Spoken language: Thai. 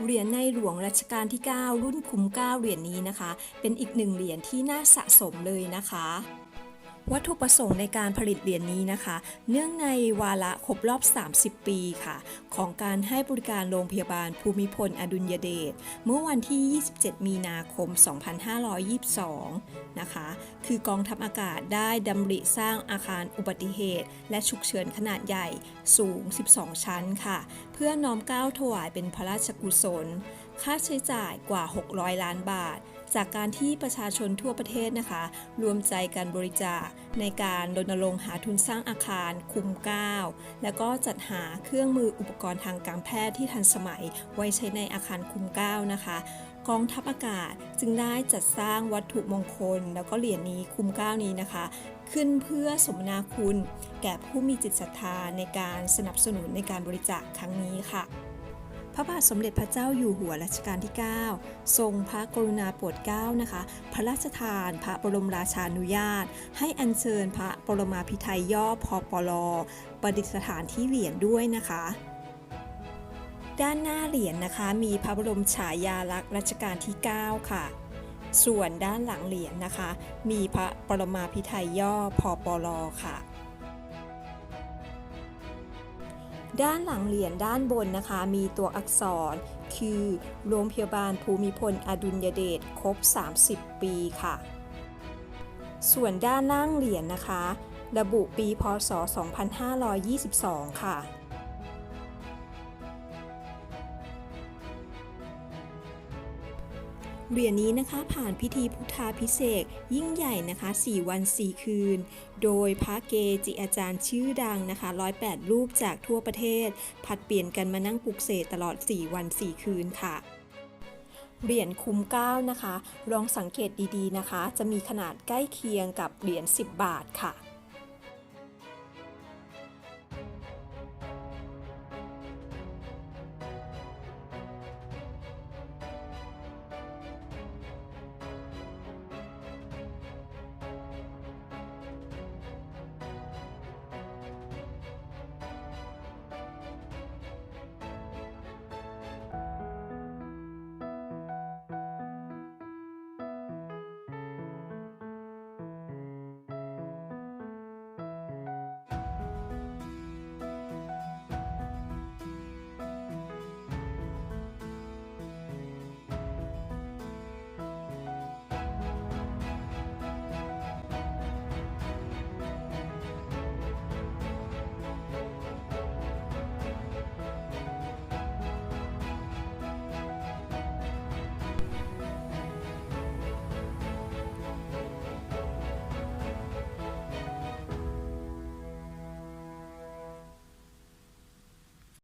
เหรียญในหลวงรัชกาลที่ 9 รุ่นคุ้มเก้าเหรียญนี้นะคะ เป็นอีกหนึ่งเหรียญที่น่าสะสมเลยนะคะ วัตถุประสงค์ในการผลิตเหรียญนี้นะคะ เนื่องในวาระครบรอบ 30 ปีค่ะ ของการให้บริการโรงพยาบาลภูมิพลอดุลยเดชเมื่อวันที่ 27 มีนาคม 2522 นะคะ คือกองทัพอากาศได้ดำริสร้างอาคารอุบัติเหตุ และฉุกเฉินขนาดใหญ่สูง 12 ชั้นค่ะ เพื่อน้อมเกล้าถวายเป็นพระราชกุศล ค่าใช้จ่ายกว่า 600 ล้านบาท จากการที่ประชาชนทั่วประเทศนะคะ รวมใจกันบริจาคในการรณรงค์หาทุนสร้างอาคารคุมก้าวแล้วก็จัดหาเครื่องมืออุปกรณ์ทางการแพทย์ที่ทันสมัยไว้ใช้ในอาคารคุมก้าวนะคะกองทัพอากาศจึงได้จัดสร้างวัตถุมงคล แล้วก็เหรียญนี้คุมก้าวนี้นะคะ ขึ้นเพื่อสมนาคุณ แก่ผู้มีจิตศรัทธาในการสนับสนุนในการบริจาคครั้งนี้ค่ะ พระบาทสมเด็จพระเจ้าอยู่หัวรัชกาลที่ 9 ทรงพระกรุณาโปรดเกล้านะคะ พระราชทานพระบรมราชานุญาต ให้อัญเชิญพระปรมาภิไธยย่อพอปลประดิษฐานที่เหรียญด้วยนะคะด้านหน้าเหรียญนะคะมีพระบรมฉายาลักษณ์รัชกาลที่ 9 ค่ะ ส่วนด้านหลังเหรียญนะคะ มีพระปรมาภิไธยย่อพอปลค่ะ ด้านหลังเหรียญด้านบนนะคะ มีตัวอักษร คือโรงพยาบาลภูมิพลอดุลยเดชครบ 30 ปีค่ะ ส่วนด้านล่างเหรียญนะคะ ระบุปีพศ 2522 ค่ะ เหรียญนี้นะคะผ่านพิธีพุทธาพิเศษยิ่งใหญ่นะคะ 4 วัน 4 คืน โดยพระเกจิอาจารย์ชื่อดังนะคะ 108 รูปจากทั่วประเทศ ผัดเปลี่ยนกันมานั่งปลุกเสกตลอด 4 วัน 4 คืนค่ะเหรียญคุ้มเกล้านะคะ ลองสังเกตดีๆนะคะ จะมีขนาดใกล้เคียงกับเหรียญ10 บาทค่ะ